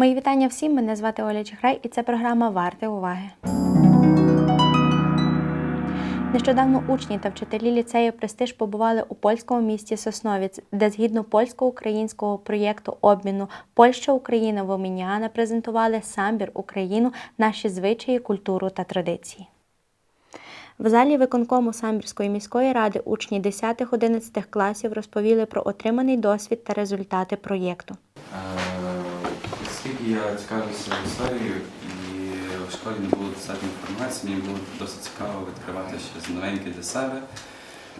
Мої вітання всім. Мене звати Оля Чехрай, і це програма Варте уваги. Нещодавно учні та вчителі ліцею Престиж побували у польському місті Сосновіць, де згідно польсько-українського проєкту обміну Польща Україна в Оміняна презентували самбір Україну, наші звичаї, культуру та традиції. В залі виконкому Самбірської міської ради учні 10-11 класів розповіли про отриманий досвід та результати проєкту. Оскільки я цікавився історією і в школі не було достатньо інформації, мені було досить цікаво відкривати щось новеньке для себе.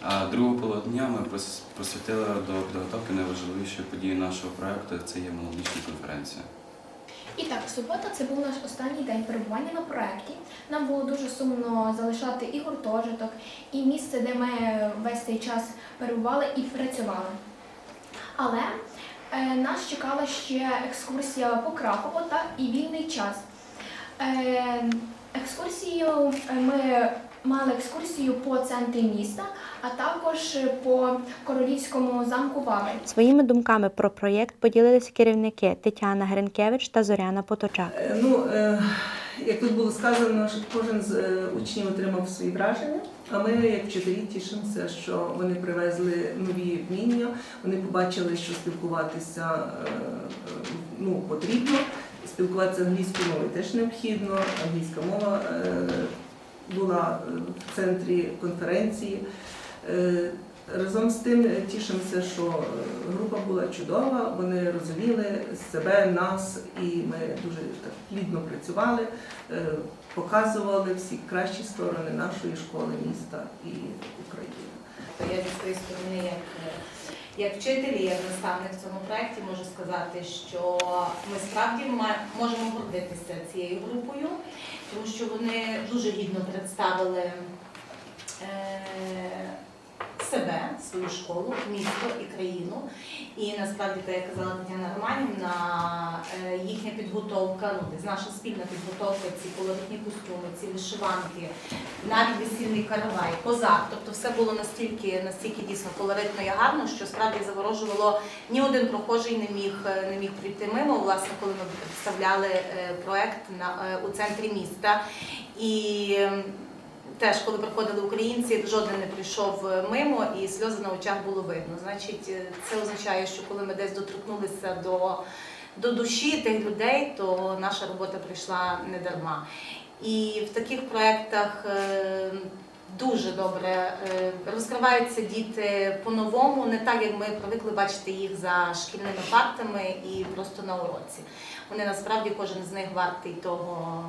А другу половину дня ми присвятили до підготовки найважливішої події нашого проєкту це є молодіжна конференція. І так, субота це був наш останній день перебування на проєкті. Нам було дуже сумно залишати і гуртожиток, і місце, де ми весь цей час перебували і працювали. Але нас чекала ще екскурсія по Кракову та і вільний час. Е, екскурсію е, ми мали екскурсію по центрі міста, а також по королівському замку Вавель. Своїми думками про проєкт поділилися керівники Тетяна Гринкевич та Зоряна Поточак. Е, Ну, е, як тут було сказано, що кожен з е, учнів отримав свої враження. А ми, як вчителі, тішимося, що вони привезли нові вміння, вони побачили, що спілкуватися е, ну, потрібно. Спілкуватися англійською мовою теж необхідно. Англійська мова е, була в центрі конференції. Разом з тим е, тішимося, що е, група була чудова, вони розуміли себе, нас, і ми дуже так плідно працювали, е, показували всі кращі сторони нашої школи, міста і України. Я зі своєї сторони, як, як вчитель і як наставник в цьому проєкті, можу сказати, що ми справді можемо гордитися цією групою, тому що вони дуже гідно представили свою школу, місто і країну. І насправді, як казала Тетяна Романівна, е, їхня підготовка, ну наша спільна підготовка, ці колоритні костюми, ці вишиванки, навіть весільний каравай, козак. Тобто все було настільки, настільки дійсно колоритно і гарно, що справді заворожувало ні один прохожий не міг не міг прийти мимо. Власне, коли ми представляли е, проект на е, у центрі міста. І теж, коли приходили українці, жоден не прийшов е, мимо, і сльози на очах було видно. Значить, е, це означає, що коли ми десь доторкнулися до, до душі тих людей, то наша робота прийшла не дарма. І в таких проєктах е, дуже добре розкриваються діти по-новому, не так, як ми привикли бачити їх за шкільними партами і просто на уроці. Вони насправді кожен з них вартий того.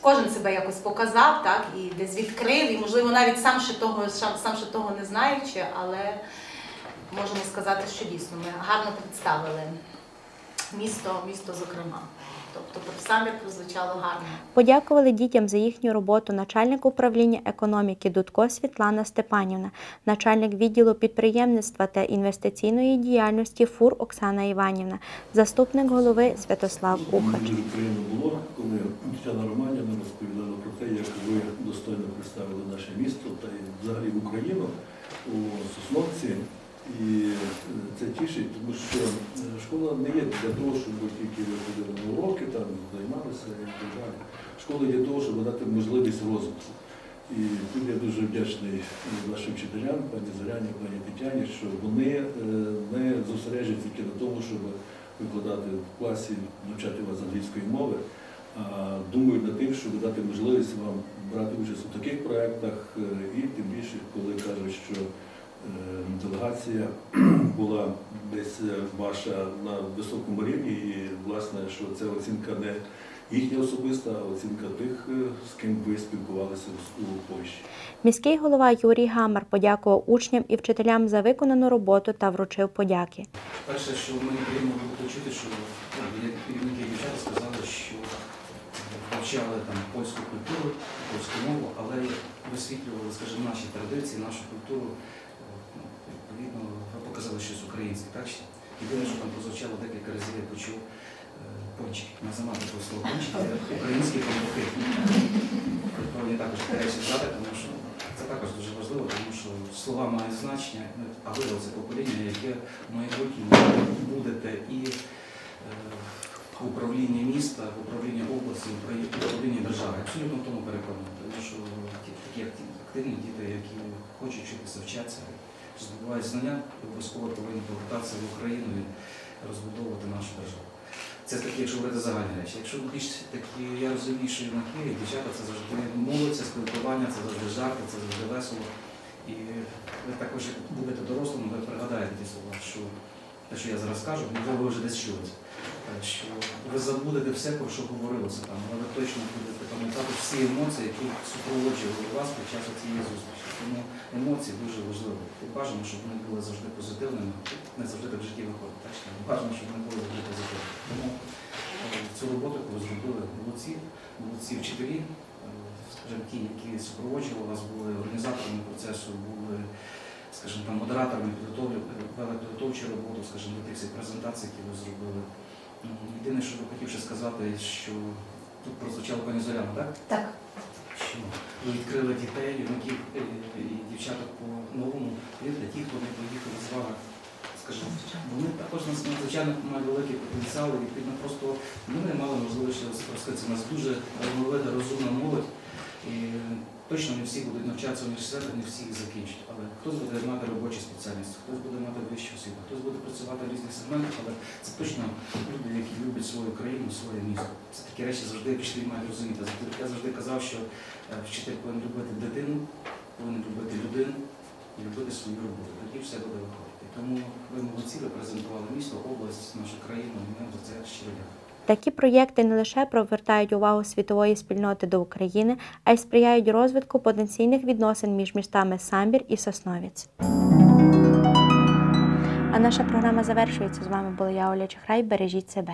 Кожен себе якось показав, так, і десь відкрив, і можливо навіть сам ще того, сам ще того не знаючи, але можемо сказати, що дійсно ми гарно представили місто, місто зокрема. Тобто самі прозвучало гарно. Подякували дітям за їхню роботу начальник управління економіки Дудко Світлана Степанівна, начальник відділу підприємництва та інвестиційної діяльності ФУР Оксана Іванівна, заступник голови Святослав Ухач. Дуже приємно було, коли Тетяна Романівна розповідала про те, як ви достойно представили наше місто та й взагалі Україну у Сосновці. І е, це тішить, тому що е, школа не є для того, щоб ви тільки ходили на уроки, там займалися і так далі. Школа є для того, щоб дати можливість розвитку. І тут я дуже вдячний нашим вчителям, пані Зоряні, пані Тетяні, що вони е, не зосереджують тільки на тому, щоб викладати в класі, навчати вас англійської мови, а думають над тим, щоб дати можливість вам брати участь у таких проєктах, е, і тим більше, коли кажуть, що е, делегація була десь е, ваша на високому рівні, і власне, що це оцінка не їхня особиста, а оцінка тих, е, з ким ви спілкувалися у Польщі. Міський голова Юрій Гамар подякував учням і вчителям за виконану роботу та вручив подяки. Перше, що мені приємно було почути, що ну, як керівники дівчата сказали, що вивчали там польську культуру, польську мову, але висвітлювали, скажімо, наші традиції, нашу культуру. Ну, показали щось українське. Так? що Єдине, що там прозвучало декілька разів, я почув е, пончики. На замати того слово пончики, українські пам'яки. Мені також треба згадати, тому що це також дуже важливо, тому що слова мають значення, а ви це покоління, яке в майбутньому будете і е, в управлінні міста, в управлінні області, в управлінні- держави. Абсолютно в тому переконаний. Тому що такі активні діти, які хочуть вчитися, здобувають знання, обов'язково повинні повертатися в Україну і розбудовувати нашу державу. Це такі, якщо говорити загальні речі. Якщо більш такі, я розумію, що на Києві дівчата це завжди молодь, це спілкування, це завжди жарти, це завжди весело. І ви також як будете дорослими, ви пригадаєте ті слова, що те, що я зараз кажу, можливо, ви вже десь чули. Що ви забудете все, про що говорилося там, але ви точно будете пам'ятати всі емоції, які супроводжували вас під час цієї зустрічі. Тому емоції дуже важливі. І бажано, щоб вони були завжди позитивними. Не завжди так в житті виходить. Так? Бажано, щоб вони були завжди позитивними. Тому е, цю роботу, ви зробили, молодці, молодці вчителі, е, скажімо, ті, які супроводжували вас, були організаторами процесу, були, скажімо, там, модераторами, підготовлю- підготовчу роботу, скажімо, до тих всіх презентацій, які ви зробили. Єдине, що я хотів ще сказати, що тут прозвучало пані Зоряна, так? Так. що ви відкрили дітей, юнаків е, і дівчаток по-новому. Повірте, ті, хто не поїхали з вами, скажімо, вони також нас надзвичайно мають великий потенціал, і відповідно просто ми не мали можливості розказати. У нас дуже талановита, розумна молодь. І точно не всі будуть навчатися в університетах, не всі їх закінчать. Але хтось буде мати робочі спеціальності, хтось буде мати вищу освіту, хтось буде працювати в різних сегментах, але це точно люди, які люблять свою країну, своє місто. Це такі речі завжди вчителі мають розуміти. Я завжди казав, що е, вчитель повинен любити дитину, повинен любити людину і любити свою роботу. Тоді все буде виходити. Тому ви молодці, ви презентували місто, область, нашу країну, і ми за це щиро дякую. Такі проєкти не лише привертають увагу світової спільноти до України, а й сприяють розвитку потенційних відносин між містами Самбір і Сосновець. А наша програма завершується. З вами була я Оля Чихрай. Бережіть себе.